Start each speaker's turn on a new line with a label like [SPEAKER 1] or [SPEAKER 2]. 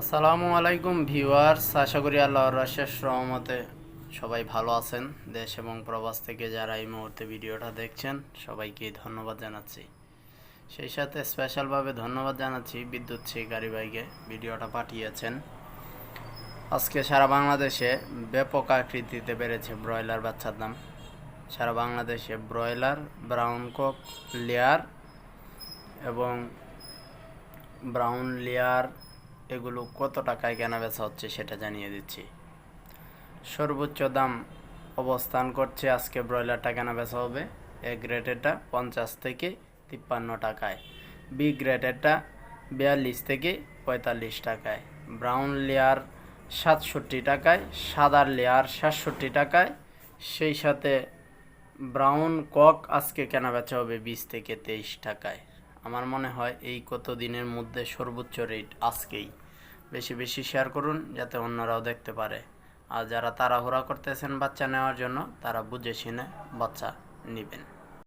[SPEAKER 1] আসসালামু আলাইকুম ভিউয়ার্স, আশা করি আল্লাহর অশেষ রহমতে সবাই ভালো আছেন। দেশ এবং প্রবাস থেকে যারা এই মুহূর্তে ভিডিওটা দেখছেন, সবাইকে ধন্যবাদ জানাচ্ছি। সেই সাথে স্পেশালভাবে ধন্যবাদ জানাচ্ছি বিদ্যুৎ শিকারী ভাইকে, ভিডিওটা পাঠিয়েছেন। আজকে সারা বাংলাদেশে ব্যাপক আকৃতিতে বেড়েছে ব্রয়লার বাচ্চার দাম। সারা বাংলাদেশে ব্রয়লার, ব্রাউন কক, লেয়ার এবং ব্রাউন লেয়ার এগুলো কত টাকায় কেনা বেচা হচ্ছে সেটা জানিয়ে দিচ্ছি। সর্বোচ্চ দাম অবস্থান করছে আজকে ব্রয়লারটা কেনা বেচা হবে। এ গ্রেডেরটা পঞ্চাশ থেকে তিপ্পান্ন টাকায়। বি গ্রেডেরটা বিয়াল্লিশ থেকে পঁয়তাল্লিশ টাকায়। ব্রাউন লেয়ার সাতষট্টি টাকায় সাদার লেয়ার সাতষট্টি টাকায়। সেই সাথে ব্রাউন কক আজকে কেনা বেচা হবে বিশ থেকে তেইশ টাকায়। আমার মনে হয় এই কত দিনের মধ্যে সর্বোচ্চ রেট আজকেই। বেশি বেশি শেয়ার করুন যাতে অন্যরাও দেখতে পারে। আর যারা তাড়াহুড়া করতেছেন বাচ্চা নেওয়ার জন্য, তারা বুঝে শুনে বাচ্চা নেবেন।